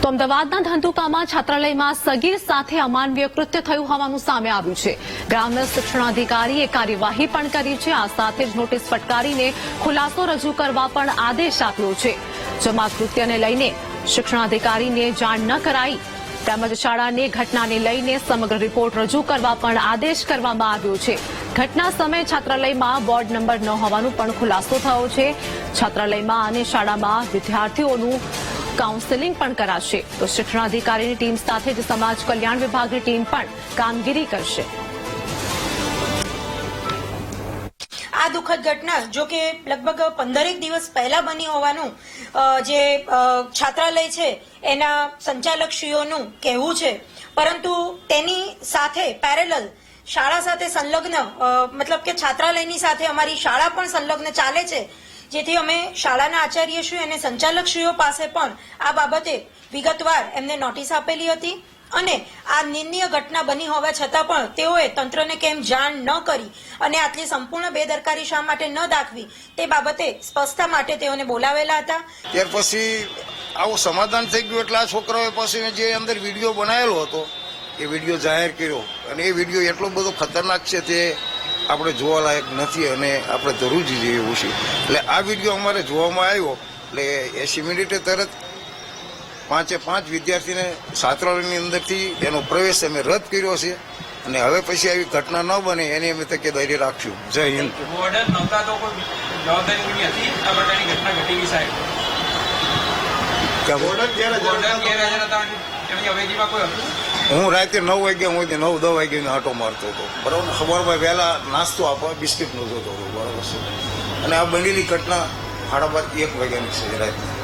તો અમદાવાદના ધંધુકામાં છાત્રાલયમાં સગીર સાથે અમાનવીય કૃત્ય થયું હોવાનું સામે આવ્યું છે. ગ્રામ્ય શિક્ષણાધિકારીએ કાર્યવાહી પણ કરી છે. આ સાથે જ નોટિસ ફટકારીને ખુલાસો રજૂ કરવા પણ આદેશ આપ્યો છે. જેમાં કૃત્યને લઈને શિક્ષણાધિકારીને જાણ ન કરાઈ, તેમજ શાળાની ઘટનાને લઈને સમગ્ર રિપોર્ટ રજૂ કરવા પણ આદેશ કરવામાં આવ્યો છે. ઘટના સમયે છાત્રાલયમાં બોર્ડ નંબર ન હોવાનું પણ ખુલાસો થયો છે. છાત્રાલયમાં અને શાળામાં વિદ્યાર્થીઓનું કાઉન્સેલિંગ પણ કરાશે. તો શિક્ષણાધિકારીની ટીમ સાથે જ સમાજ કલ્યાણ વિભાગની ટીમ પણ કામગીરી કરશે. આ દુઃખદ ઘટના, જો કે લગભગ પંદરેક દિવસ પહેલા બની હોવાનું જે છાત્રાલય છે, એના સંચાલકશ્રીઓનું કહેવું છે. પરંતુ તેની સાથે પેરેલલ શાળા સાથે સંલગ્ન મતલબ કે છાત્રાલયની સાથે અમારી શાળા પણ સંલગ્ન ચાલે છે. જેથી અમે શાળાના આચાર્યશ્રી અને સંચાલકશ્રીઓ પાસે પણ આ બાબતે વિગતવાર એમને નોટિસ આપેલી હતી અને આ નિંદનીય ઘટના બની હોવા છતાં પણ તેઓએ તંત્રને કેમ જાણ ન કરી અને આટલી સંપૂર્ણ બેદરકારી શા માટે ન દાખવી તે બાબતે સ્પષ્ટતા માટે તેઓને બોલાવેલા હતા. ત્યાર પછી આવું સમાધાન થઈ ગયું એટલે આ છોકરાઓએ પછી જે અંદર વીડિયો બનાવેલો હતો, એ વીડિયો જાહેર કર્યો અને એ વીડિયો એટલો બધો ખતરનાક છે તે આપણે જોવાલાયક નથી અને આપણે જરૂર જોઈએ એવું છે. એટલે આ વીડિયો અમારે જોવામાં આવ્યો એટલે એસી મિનિટે તરત પાંચે પાંચ વિદ્યાર્થીને છાત્રાલયની અંદરથી એનો પ્રવેશ અમે રદ કર્યો છે અને હવે પછી આવી ઘટના ન બને એની અમે તકેદારી રાખશું. જય હિન્દ. બોર્ડર નહોતા તો કોઈ જવાબદારી હું રાતે નવ વાગ્યા હું નવ, દસ વાગ્યા આટો મારતો હતો. બરાબર સવારમાં વહેલા નાસ્તો આપવા બિસ્કિટ નો જોતો બરાબર છે. અને આ બનેલી ઘટના સાડા બાર, એક વાગ્યાની છે રાતની.